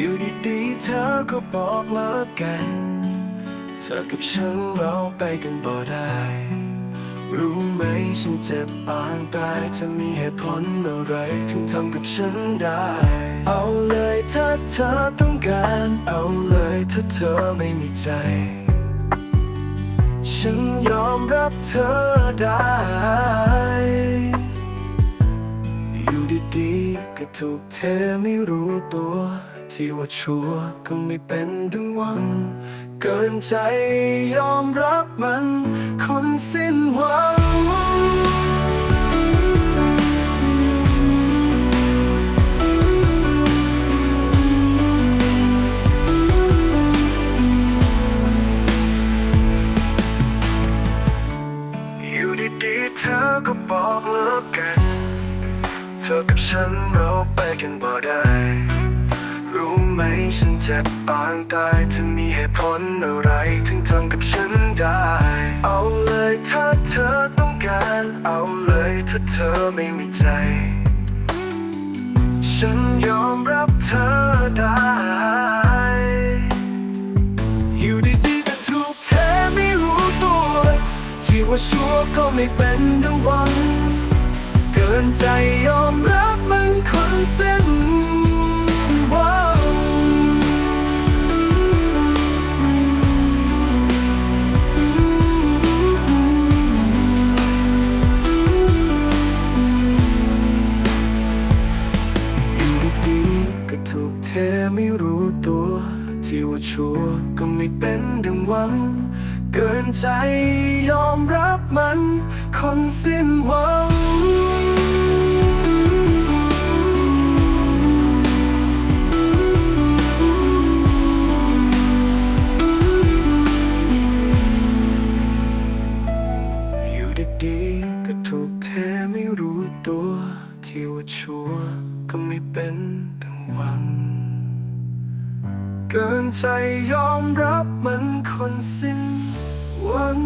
อยู่ดีๆเธอก็บอกเลิกกัน เธอกับฉันเราไปกันบ่ได้ รู้ไหมฉันเจ็บปางตายเธอมีเหตุผลอะไรถึงทำกับฉันได้ เอาเลยถ้าเธอต้องการ เอาเลยถ้าเธอไม่มีใจ ฉันยอมรับเธอได้อยู่ดีๆก็ถูกเทไม่รู้ตัว ที่ว่าชัวก็ไม่เป็นดังหวัง เกินใจยอมรับมันคนสิ้นหวังอยู่ดีๆเธอก็บอกเลิกกัน เธอกับฉันเราไปกันบ่ได้ รู้ไหมฉันเจ็บปางตายเธอมีเหตุผลอะไรถึงทำกับฉันได้ เอาเลยถ้าเธอต้องการ เอาเลยถ้าเธอไม่มีใจ ฉันยอมรับเธอได้ อยู่ดีๆก็ถูกเทไม่รู้ตัว ที่ว่าชัวร์ก็ไม่เป็นดังหวัง เกินใจยอม ถูกเทไม่รู้ตัว ที่ว่าชัวก็ไม่เป็นดังหวัง เกินใจยอมรับมัน คนสิ้นหวังอยู่ดีๆก็ถูกเทไม่รู้ตัว ที่ว่าชัวก็ไม่เป็นดัง วัน เกินใจยอมรับมันคนสิ้นหวัง